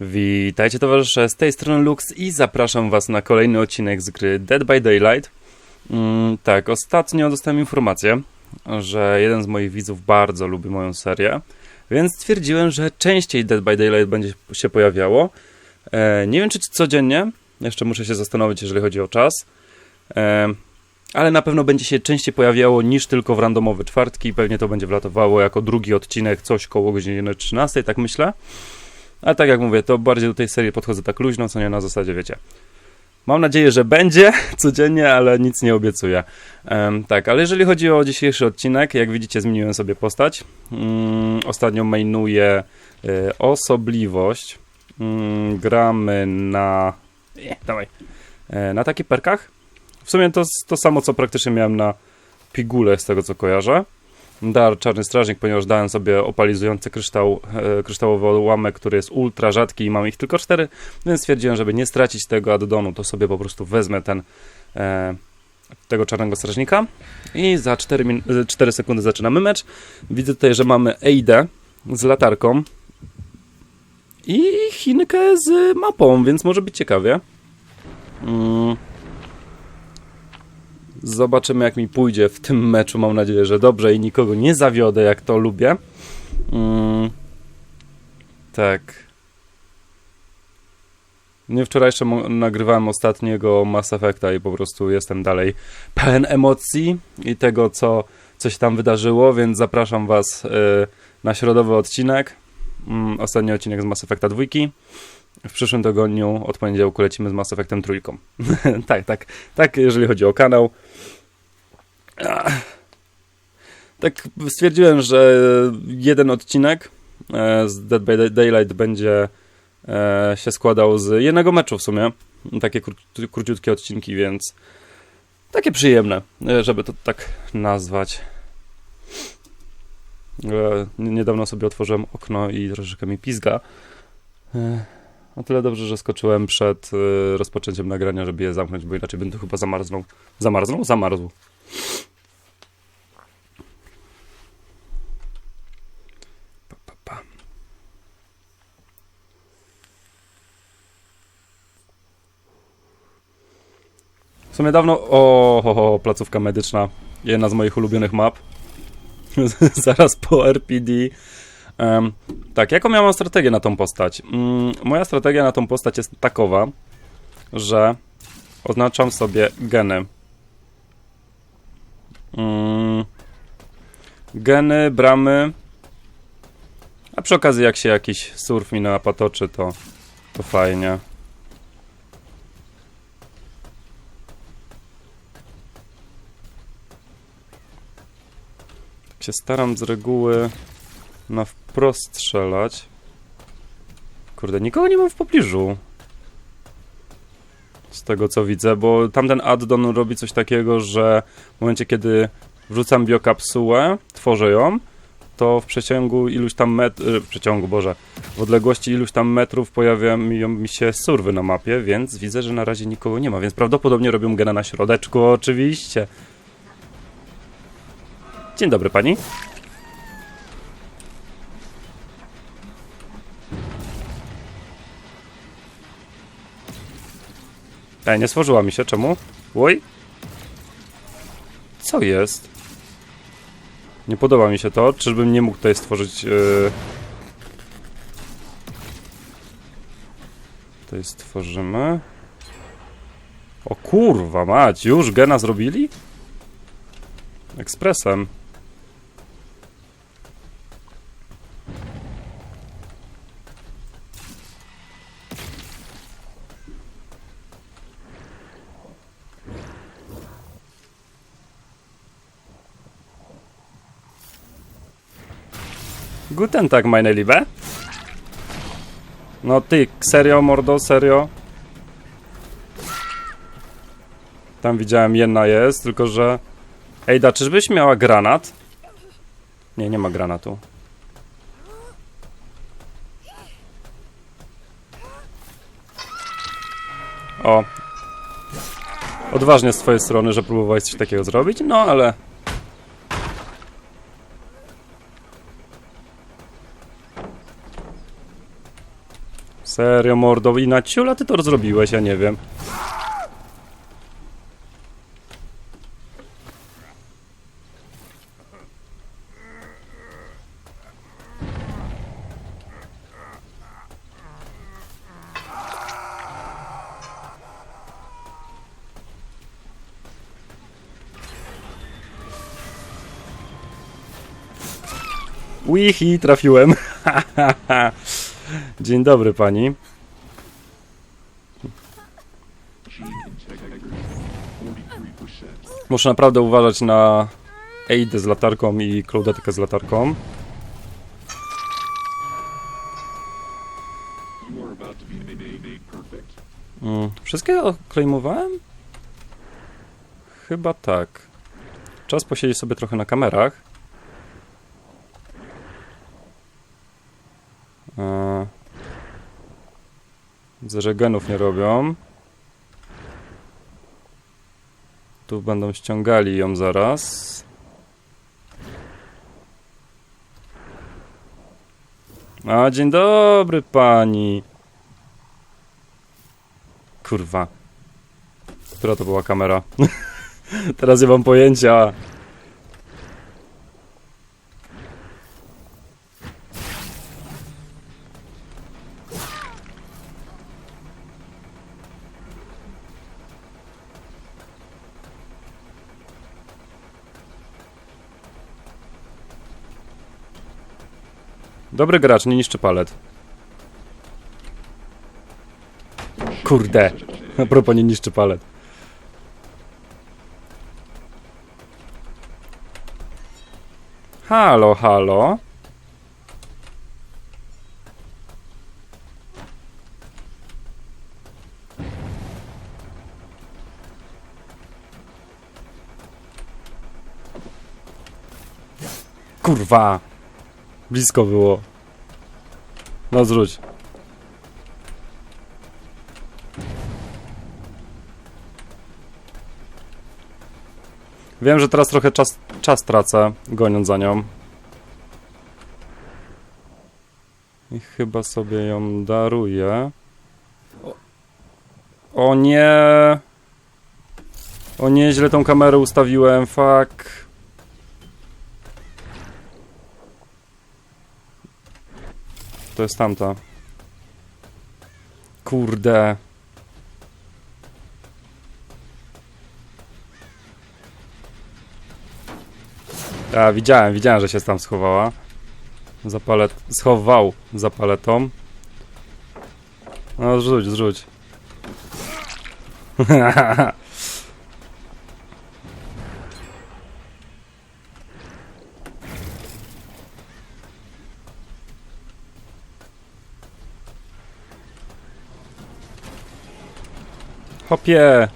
Witajcie towarzysze, z tej strony Lux i zapraszam was na kolejny odcinek z gry Dead by Daylight. Mm, tak, ostatnio dostałem informację, że jeden z moich widzów bardzo lubi moją serię, więc stwierdziłem, że częściej Dead by Daylight będzie się pojawiało. E, nie wiem czy codziennie, jeszcze muszę się zastanowić, jeżeli chodzi o czas, e, ale na pewno będzie się częściej pojawiało niż tylko w randomowe czwartki. Pewnie to będzie wlatowało jako drugi odcinek, coś koło godziny 13, tak myślę. Ale tak jak mówię, to bardziej do tej serii podchodzę tak luźno, co nie na zasadzie, wiecie. Mam nadzieję, że będzie codziennie, ale nic nie obiecuję. Em, tak, ale jeżeli chodzi o dzisiejszy odcinek, jak widzicie, zmieniłem sobie postać. Mm, ostatnio mainuję y, osobliwość. Mm, gramy na. Nie, dawaj. E, na takich perkach. W sumie to to samo, co praktycznie miałem na pigule, z tego co kojarzę dar Czarny Strażnik, ponieważ dałem sobie opalizujący kryształ, e, kryształowy odłamek, który jest ultra rzadki i mam ich tylko cztery, więc stwierdziłem, żeby nie stracić tego addonu, to sobie po prostu wezmę ten e, tego Czarnego Strażnika i za 4, min- 4 sekundy zaczynamy mecz. Widzę tutaj, że mamy Eidę z latarką i Chinkę z mapą, więc może być ciekawie. Mm. Zobaczymy, jak mi pójdzie w tym meczu. Mam nadzieję, że dobrze i nikogo nie zawiodę, jak to lubię. Mm, tak. Nie wczoraj jeszcze nagrywałem ostatniego Mass Effecta i po prostu jestem dalej pełen emocji i tego, co, co się tam wydarzyło, więc zapraszam Was y, na środowy odcinek. Mm, ostatni odcinek z Mass Effecta 2. W przyszłym tygodniu od poniedziałku lecimy z Mass Effectem trójką. tak, tak, tak, jeżeli chodzi o kanał. Tak stwierdziłem, że jeden odcinek e, z Dead by Daylight będzie e, się składał z jednego meczu w sumie. Takie kró króciutkie odcinki, więc takie przyjemne, e, żeby to tak nazwać. Niedawno sobie otworzyłem okno i troszeczkę mi pizga. O tyle dobrze, że skoczyłem przed y, rozpoczęciem nagrania, żeby je zamknąć, bo inaczej bym tu chyba zamarznął. Zamarznął? Zamarzł. Pa, pa. W sumie dawno... O, ho, ho, placówka medyczna. Jedna z moich ulubionych map. Zaraz po RPD. Em, tak, jaką miałem strategię na tą postać? Mm, moja strategia na tą postać jest takowa, że oznaczam sobie geny. Mm, geny, bramy. A przy okazji, jak się jakiś surf mi napatoczy, to, to fajnie. Tak się staram z reguły na wprost strzelać. Kurde, nikogo nie mam w pobliżu. Z tego co widzę, bo tamten addon robi coś takiego, że w momencie kiedy wrzucam biokapsułę, tworzę ją, to w przeciągu iluś tam metrów, w przeciągu, Boże, w odległości iluś tam metrów pojawiają mi się surwy na mapie, więc widzę, że na razie nikogo nie ma, więc prawdopodobnie robią gena na środeczku, oczywiście. Dzień dobry pani. Ej, nie stworzyła mi się, czemu? Oj? Co jest? Nie podoba mi się to, czyżbym nie mógł tutaj stworzyć... Yy... Tutaj stworzymy... O kurwa mać, już gena zrobili? Ekspresem. Guten Tag, meine Liebe. No ty, serio, mordo, serio? Tam widziałem, jedna jest, tylko że... Ejda, czyżbyś miała granat? Nie, nie ma granatu. O. Odważnie z twojej strony, że próbowałeś coś takiego zrobić, no ale... Serio, mordo, i na ciula ty to zrobiłeś, ja nie wiem. Wihi, trafiłem. Dzień dobry pani. Muszę naprawdę uważać na Aidę z latarką i Claudetkę z latarką. Mm, Wszystkie oklejmowałem? Chyba tak. Czas posiedzieć sobie trochę na kamerach. Widzę, że genów nie robią. Tu będą ściągali ją zaraz. A, dzień dobry pani. Kurwa. Która to była kamera? Teraz nie mam pojęcia. Dobry gracz, nie niszczy palet. Kurde. A propos nie niszczy palet. Halo, halo. Kurwa. Blisko było. No zrzuć. Wiem, że teraz trochę czas, czas tracę, goniąc za nią. I chyba sobie ją daruję. O, o nie! O nie, źle tą kamerę ustawiłem, fuck. To jest tamta. Kurde. A, widziałem, widziałem, że się tam schowała. Za palet... Schował za paletą. No, zrzuć, zrzuć. Hopie!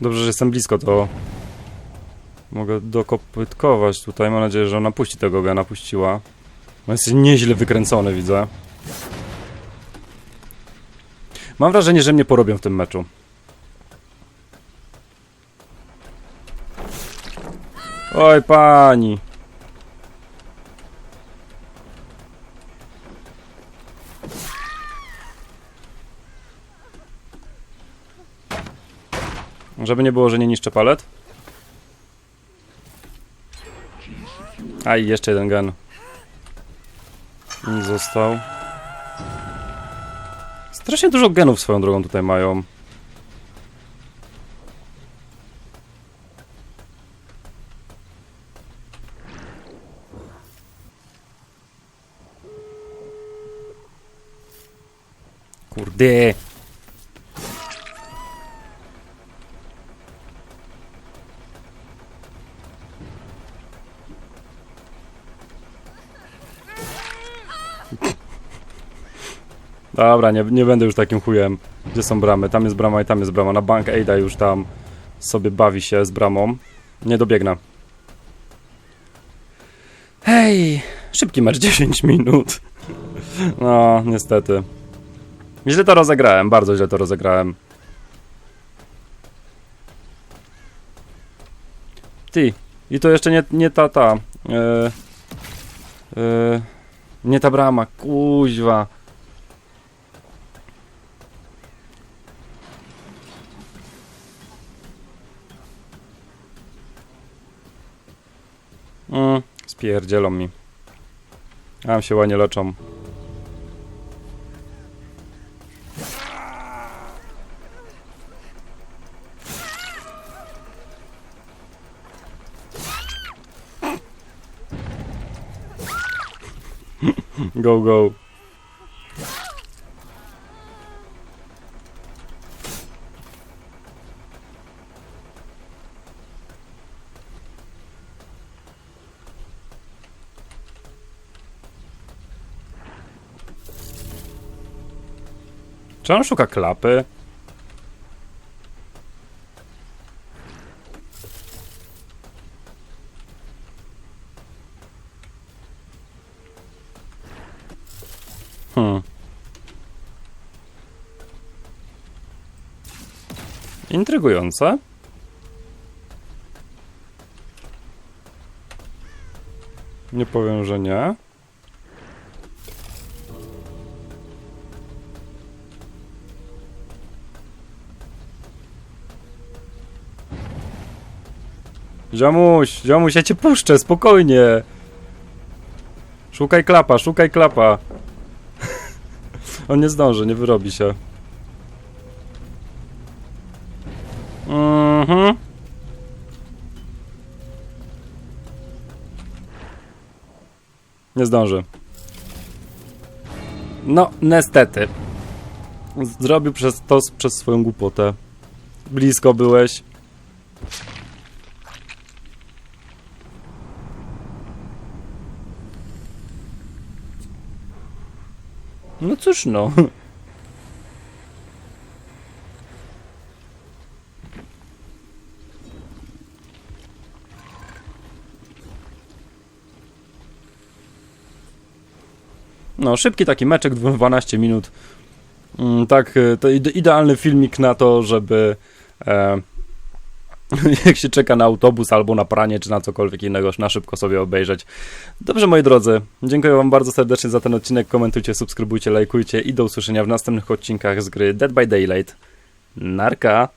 Dobrze, że jestem blisko, to mogę dokopytkować tutaj. Mam nadzieję, że ona puści tego gena, puściła. On jest nieźle wykręcony, widzę. Mam wrażenie, że mnie porobią w tym meczu. Oj, pani. Żeby nie było, że nie niszczę palet. A i jeszcze jeden gen. Mi został. Strasznie dużo genów swoją drogą tutaj mają. Kurde. Dobra, nie, nie będę już takim chujem. Gdzie są bramy? Tam jest brama i tam jest brama. Na bank Ada już tam sobie bawi się z bramą. Nie dobiegnę. Hej! Szybki mecz, 10 minut. No, niestety. Źle to rozegrałem, bardzo źle to rozegrałem. Ty, i to jeszcze nie, nie ta, ta. E, e, nie ta brama, kuźwa. Mm, spierdzielą mi. Tam się ładnie leczą. Go, go. Czy on szuka klapy? Hmm. Intrygujące. Nie powiem, że nie. Ziomuś, ziomuś, ja cię puszczę, spokojnie. Szukaj klapa, szukaj klapa. On nie zdąży, nie wyrobi się. Mhm. Nie zdąży. No, niestety. Zrobił przez to przez swoją głupotę. Blisko byłeś. No cóż no. No, szybki taki meczek, 12 minut. Mm, tak, y, to ide- idealny filmik na to, żeby e, jak się czeka na autobus albo na pranie, czy na cokolwiek innego, na szybko sobie obejrzeć. Dobrze, moi drodzy, dziękuję wam bardzo serdecznie za ten odcinek. Komentujcie, subskrybujcie, lajkujcie i do usłyszenia w następnych odcinkach z gry Dead by Daylight. Narka!